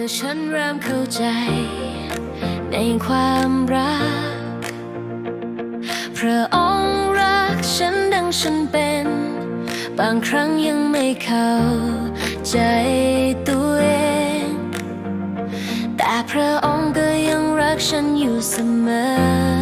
อฉันเริ่มเข้าใจ ในความรัก พระองค์รักฉันดังฉันเป็น บางครั้งยังไม่เข้าใจตัวเอง แต่พระองค์ก็ยังรักฉันอยู่เสมอ